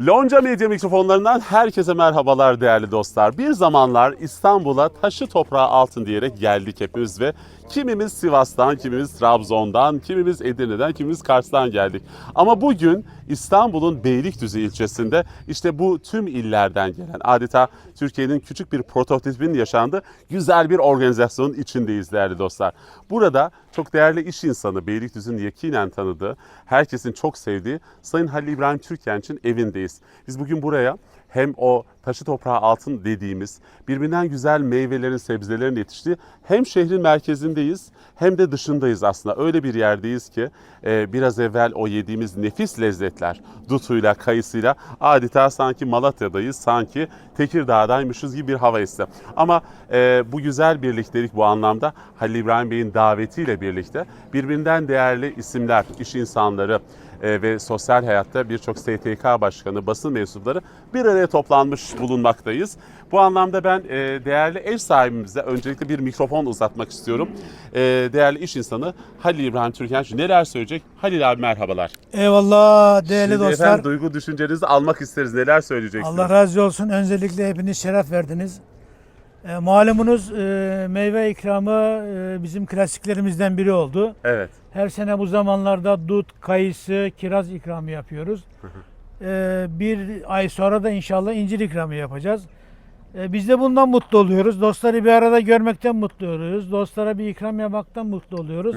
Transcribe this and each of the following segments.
Lonca Medya mikrofonlarından herkese merhabalar değerli dostlar. Bir zamanlar İstanbul'a taşı toprağı altın diyerek geldik hepimiz ve kimimiz Sivas'tan, kimimiz Trabzon'dan, kimimiz Edirne'den, kimimiz Kars'tan geldik. Ama bugün İstanbul'un Beylikdüzü ilçesinde işte bu tüm illerden gelen adeta Türkiye'nin küçük bir prototipinin yaşandığı güzel bir organizasyonun içindeyiz değerli dostlar. Burada çok değerli iş insanı Beylikdüzü'nün yakinen tanıdığı, herkesin çok sevdiği Sayın Halil İbrahim Türkenç'in evindeyiz. Biz bugün buraya hem o taşı toprağı altın dediğimiz birbirinden güzel meyvelerin, sebzelerin yetiştiği hem şehrin merkezindeyiz hem de dışındayız aslında. Öyle bir yerdeyiz ki e, biraz evvel o yediğimiz nefis lezzetler dutuyla, kayısıyla adeta sanki Malatya'dayız, sanki Tekirdağ'daymışız gibi bir hava esti. Ama e, bu güzel birliktelik bu anlamda Halil İbrahim Bey'in davetiyle birlikte birbirinden değerli isimler, iş insanları, ve sosyal hayatta birçok STK başkanı, basın mensupları bir araya toplanmış bulunmaktayız. Bu anlamda ben e, değerli ev sahibimize öncelikle bir mikrofon uzatmak istiyorum. E, değerli iş insanı Halil İbrahim Türkenç neler söyleyecek? Halil abi merhabalar. Eyvallah değerli Şimdi dostlar. efendim duygu düşüncenizi almak isteriz. Neler söyleyeceksiniz? Allah razı olsun. Öncelikle hepiniz şeref verdiniz. E, malumunuz e, meyve ikramı e, bizim klasiklerimizden biri oldu. Evet. Her sene bu zamanlarda dut, kayısı, kiraz ikramı yapıyoruz. E, bir ay sonra da inşallah incir ikramı yapacağız. E, biz de bundan mutlu oluyoruz. Dostları bir arada görmekten mutlu oluyoruz. Dostlara bir ikram yapmaktan mutlu oluyoruz.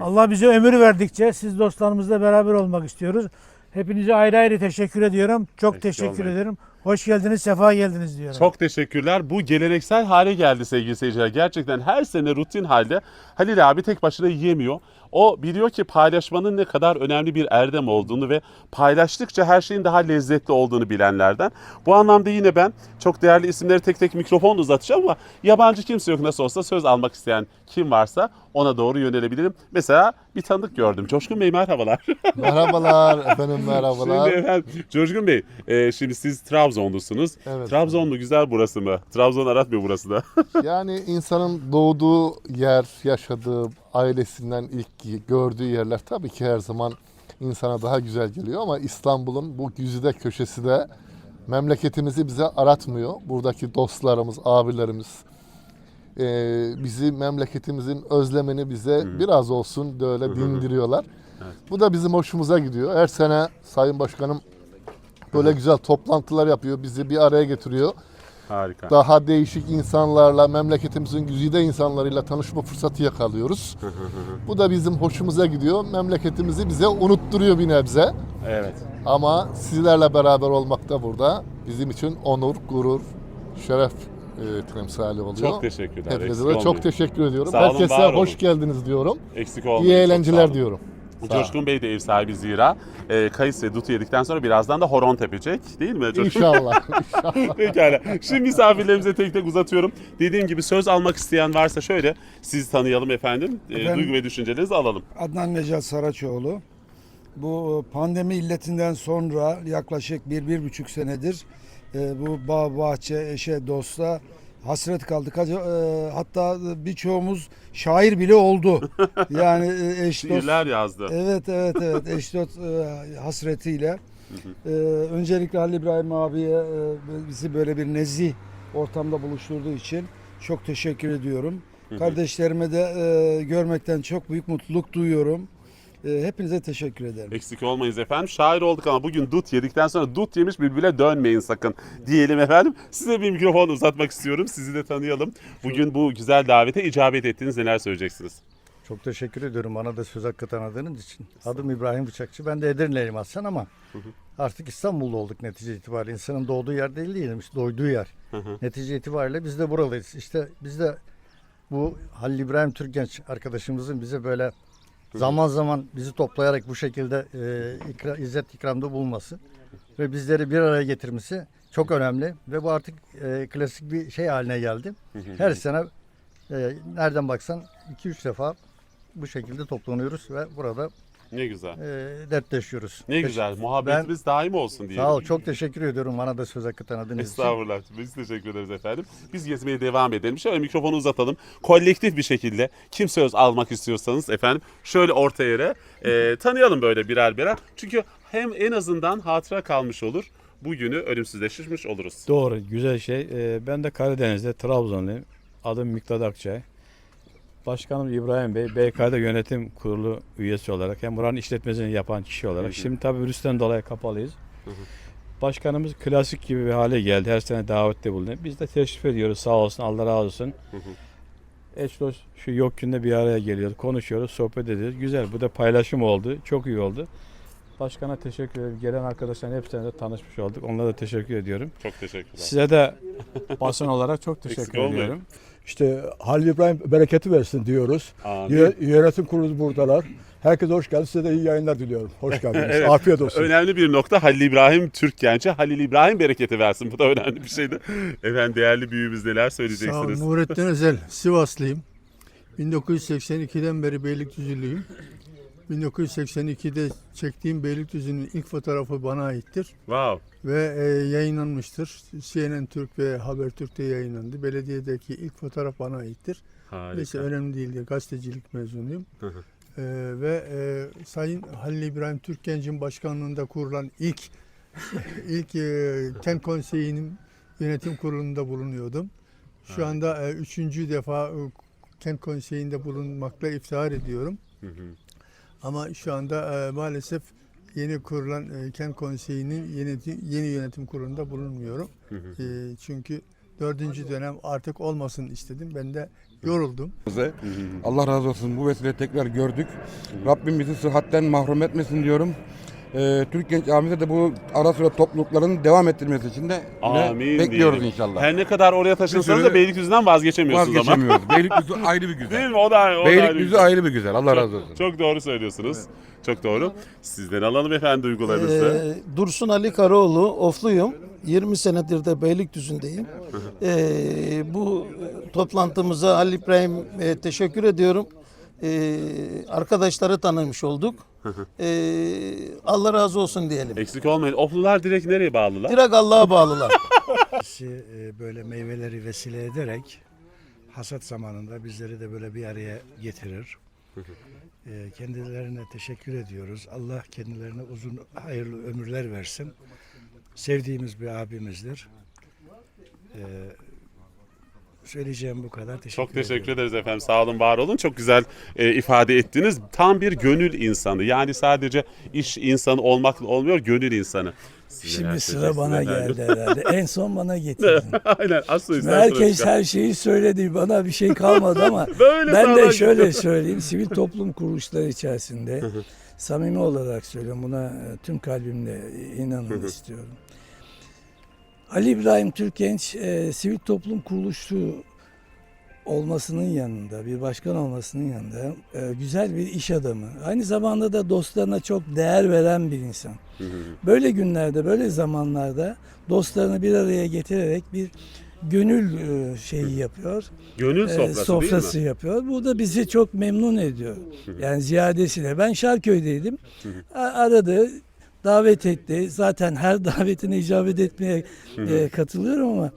Allah bize ömür verdikçe siz dostlarımızla beraber olmak istiyoruz. Hepinize ayrı ayrı teşekkür ediyorum. Çok Eksik teşekkür olmayın. ederim. Hoş geldiniz, sefa geldiniz diyorum. Çok teşekkürler. Bu geleneksel hale geldi sevgili seyirciler. Gerçekten her sene rutin halde Halil abi tek başına yiyemiyor. O biliyor ki paylaşmanın ne kadar önemli bir erdem olduğunu ve paylaştıkça her şeyin daha lezzetli olduğunu bilenlerden. Bu anlamda yine ben çok değerli isimleri tek tek mikrofon uzatacağım ama yabancı kimse yok nasıl olsa söz almak isteyen kim varsa ona doğru yönelebilirim. Mesela bir tanıdık gördüm. Coşkun Bey merhabalar. Merhabalar efendim merhabalar. Şimdi efendim Coşkun Bey e, şimdi siz Trabzonlusunuz. Evet. Trabzon mu güzel burası mı? Trabzon aratmıyor burası da. Yani insanın doğduğu yer, yaşadığı, ailesinden ilk gördüğü yerler tabii ki her zaman insana daha güzel geliyor ama İstanbul'un bu güzide köşesi de memleketimizi bize aratmıyor. Buradaki dostlarımız, abilerimiz e, bizi memleketimizin özlemini bize biraz olsun böyle dindiriyorlar. Bu da bizim hoşumuza gidiyor. Her sene Sayın Başkanım böyle güzel toplantılar yapıyor, bizi bir araya getiriyor. Harika. daha değişik insanlarla, memleketimizin güzide insanlarıyla tanışma fırsatı yakalıyoruz. Bu da bizim hoşumuza gidiyor. Memleketimizi bize unutturuyor bir nebze. Evet. Ama sizlerle beraber olmak da burada bizim için onur, gurur, şeref e, temsali oluyor. Çok teşekkürler. Hepinize olmayın. çok teşekkür ediyorum. Sağ olun, Herkese var olun. hoş geldiniz diyorum. Eksik olmayın. İyi eğlenceler diyorum. Sağ. Coşkun Bey de ev sahibi zira. E, kayısı ve dutu yedikten sonra birazdan da horon tepecek. Değil mi Coşkun? İnşallah. inşallah. Pekala. Şimdi misafirlerimize tek tek uzatıyorum. Dediğim gibi söz almak isteyen varsa şöyle sizi tanıyalım efendim. E, Efendim? duygu ve düşüncelerinizi alalım. Adnan Necat Saraçoğlu. Bu pandemi illetinden sonra yaklaşık bir, bir buçuk senedir e, bu bağ, bahçe, eşe, dosta hasret kaldık. E, Hatta birçoğumuz şair bile oldu. Yani e, eş dost. Şiirler yazdı. Evet evet evet eş dost e, hasretiyle. Öncelikle Halil İbrahim abiye bizi böyle bir nezih ortamda buluşturduğu için çok teşekkür ediyorum. Kardeşlerime de e, görmekten çok büyük mutluluk duyuyorum. E, hepinize teşekkür ederim. Eksik olmayız efendim. Şair olduk ama bugün dut yedikten sonra dut yemiş bülbüle dönmeyin sakın diyelim efendim. Size bir mikrofon uzatmak istiyorum. Sizi de tanıyalım. Bugün bu güzel davete icabet ettiniz. Neler söyleyeceksiniz? Çok teşekkür ediyorum bana da söz hakkı tanıdığınız için. Adım İbrahim Bıçakçı. Ben de Edirne'liyim aslında ama artık İstanbul'da olduk netice itibariyle. İnsanın doğduğu yer değil değilim, işte doyduğu yer. Netice itibariyle biz de buralıyız. İşte biz de bu Halil İbrahim Türkgenç arkadaşımızın bize böyle zaman zaman bizi toplayarak bu şekilde e, ikra, izzet ikramda bulunması ve bizleri bir araya getirmesi çok önemli ve bu artık e, klasik bir şey haline geldi. Her sene e, nereden baksan 2-3 defa bu şekilde toplanıyoruz ve burada Ne güzel. e, dertleşiyoruz. Ne güzel. Muhabbetimiz daim olsun diyelim. Sağ ol. Çok teşekkür ediyorum bana da söz hakkı tanıdığınız için. Estağfurullah. Biz teşekkür ederiz efendim. Biz gezmeye devam edelim. Şöyle mikrofonu uzatalım. Kolektif bir şekilde kim söz almak istiyorsanız efendim şöyle orta yere e, tanıyalım böyle birer birer. Çünkü hem en azından hatıra kalmış olur. bugünü ölümsüzleştirmiş oluruz. Doğru, güzel şey. Ee, ben de Karadeniz'de Trabzonluyum. Adım Miktat Akçay. Başkanım İbrahim Bey, BK'da yönetim kurulu üyesi olarak hem buranın işletmesini yapan kişi olarak. Şimdi tabii virüsten dolayı kapalıyız. Başkanımız klasik gibi bir hale geldi. Her sene davette bulunuyor. Biz de teşrif ediyoruz sağ olsun, Allah razı olsun. Eş dost şu yok günde bir araya geliyoruz, konuşuyoruz, sohbet ediyoruz. Güzel, bu da paylaşım oldu. Çok iyi oldu. Başkana teşekkür ederim. Gelen arkadaşların hepsine de tanışmış olduk. Onlara da teşekkür ediyorum. Çok teşekkürler. Size de basın olarak çok Eksik teşekkür olmayın. ediyorum. İşte Halil İbrahim bereketi versin diyoruz. Amin. Yö- Yönetim kurulu buradalar. Herkese hoş geldiniz. Size de iyi yayınlar diliyorum. Hoş geldiniz. Evet. Afiyet olsun. Önemli bir nokta Halil İbrahim Türk genci. Halil İbrahim bereketi versin. Bu da önemli bir şeydi. Efendim değerli büyüğümüz neler Sağ olun. söyleyeceksiniz? Nurettin Özel, Sivaslıyım. 1982'den beri Beylikdüzülüyüm. 1982'de çektiğim Beylikdüzü'nün ilk fotoğrafı bana aittir Wow. ve e, yayınlanmıştır. CNN Türk ve Habertürk'te yayınlandı. Belediyedeki ilk fotoğraf bana aittir. Neyse Harika. önemli değildir. Gazetecilik mezunuyum. Hı hı. E, ve e, Sayın Halil İbrahim Türkgenç'in başkanlığında kurulan ilk ilk e, kent konseyinin yönetim kurulunda bulunuyordum. Şu anda e, üçüncü defa e, kent konseyinde bulunmakla iftihar ediyorum. Hı hı. Ama şu anda e, maalesef yeni kurulan e, kent konseyinin yeni, yeni yönetim kurulunda bulunmuyorum. Hı hı. E, çünkü dördüncü dönem artık olmasın istedim. Ben de yoruldum. Allah razı olsun bu vesile tekrar gördük. Rabbim bizi sıhhatten mahrum etmesin diyorum. Ee, Türk Genç Camisi'de de bu ara sıra toplulukların devam ettirmesi için de Amin bekliyoruz diyelim. inşallah. Her ne kadar oraya taşınsanız da Beylikdüzü'nden vazgeçemiyorsunuz ama. Vazgeçemiyoruz. Beylikdüzü ayrı bir Değil güzel. mi? O da, o da ayrı bir Beylikdüzü güzel. ayrı bir güzel. Allah razı olsun. Çok doğru söylüyorsunuz. Çok doğru. Sizden alalım efendim duygularınızı. Ee, Dursun Ali Karaoğlu, Ofluyum. 20 senedir de Beylikdüzü'ndeyim. Ee, bu toplantımıza Ali İbrahim'e teşekkür ediyorum. Ee, arkadaşları tanımış olduk. Ee, Allah razı olsun diyelim. Eksik olmayın. Oflular direkt nereye bağlılar? Direkt Allah'a bağlılar. Bizi e, böyle meyveleri vesile ederek hasat zamanında bizleri de böyle bir araya getirir. E, Kendilerine teşekkür ediyoruz. Allah kendilerine uzun hayırlı ömürler versin. Sevdiğimiz bir abimizdir. E, Söyleyeceğim bu kadar. Teşekkür Çok teşekkür ediyorum. ederiz efendim. Sağ olun, var olun. Çok güzel e, ifade ettiniz. Tam bir gönül insanı. Yani sadece iş insanı olmakla olmuyor, gönül insanı. Siz neler Şimdi sıra bana söyleyeceksiniz geldi herhalde. En son bana getirdin. Aynen. Aslı Şimdi üstten sonra herkes her şeyi söyledi. Bana bir şey kalmadı ama Böyle ben de şöyle gidiyor. söyleyeyim. Sivil toplum kuruluşları içerisinde samimi olarak söylüyorum. Buna e, tüm kalbimle inanın istiyorum. Ali İbrahim Türkgenç e, sivil toplum kuruluşu olmasının yanında, bir başkan olmasının yanında e, güzel bir iş adamı. Aynı zamanda da dostlarına çok değer veren bir insan. Böyle günlerde, böyle zamanlarda dostlarını bir araya getirerek bir gönül e, şeyi yapıyor. Gönül e, sofrası, sofrası değil mi? yapıyor. Bu da bizi çok memnun ediyor. Yani ziyadesiyle. Ben Şarköy'deydim. Aradı, davet etti. Zaten her davetine icabet etmeye e, katılıyorum ama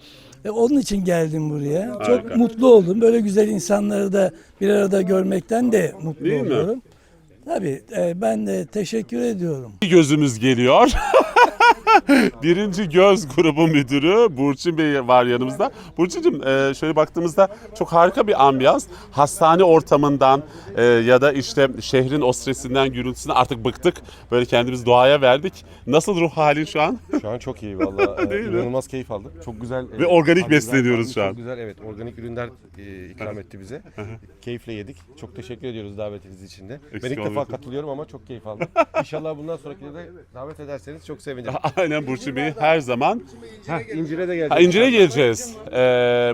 e, onun için geldim buraya. Harika. Çok mutlu oldum. Böyle güzel insanları da bir arada görmekten de mutlu Değil mi? oluyorum. Tabii e, ben de teşekkür ediyorum. Bir gözümüz geliyor. Birinci Göz Grubu Müdürü Burçin Bey var yanımızda. Burçin'cim e, şöyle baktığımızda çok harika bir ambiyans. Hastane ortamından e, ya da işte şehrin o stresinden, gürültüsünden artık bıktık. Böyle kendimizi doğaya verdik. Nasıl ruh halin şu an? Şu an çok iyi valla. Mi? İnanılmaz keyif aldık. Çok güzel. Ve organik besleniyoruz şu an. Çok güzel evet. Organik ürünler e, ikram etti bize. Keyifle yedik. Çok teşekkür ediyoruz davetiniz için de. Ben ilk defa katılıyorum ama çok keyif aldım. İnşallah bundan sonrakine de davet ederseniz çok sevinirim. Aynen Burçin Bey her zaman Heh, İncir'e de geldik. Ha, İncir'e geleceğiz. Ee,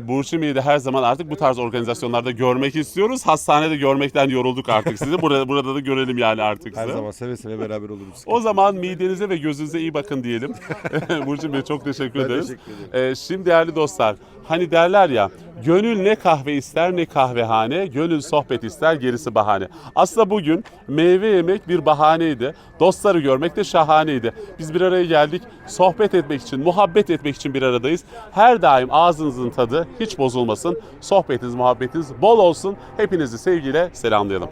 Burçin Bey'i de her zaman artık bu tarz organizasyonlarda görmek istiyoruz. Hastanede görmekten yorulduk artık sizi. Burada, burada da görelim yani artık Her sizi. zaman seve seve beraber oluruz. O zaman midenize ve gözünüze iyi bakın diyelim. Burçin Bey çok teşekkür Ben ederiz. teşekkür. Ee, şimdi değerli dostlar, hani derler ya, gönül ne kahve ister ne kahvehane, gönül sohbet ister gerisi bahane. Aslında bugün meyve yemek bir bahaneydi. Dostları görmek de şahaneydi. Biz bir araya geldik, sohbet etmek için, muhabbet etmek için bir aradayız. Her daim ağzınızın tadı hiç bozulmasın. Sohbetiniz, muhabbetiniz bol olsun. Hepinizi sevgiyle selamlayalım.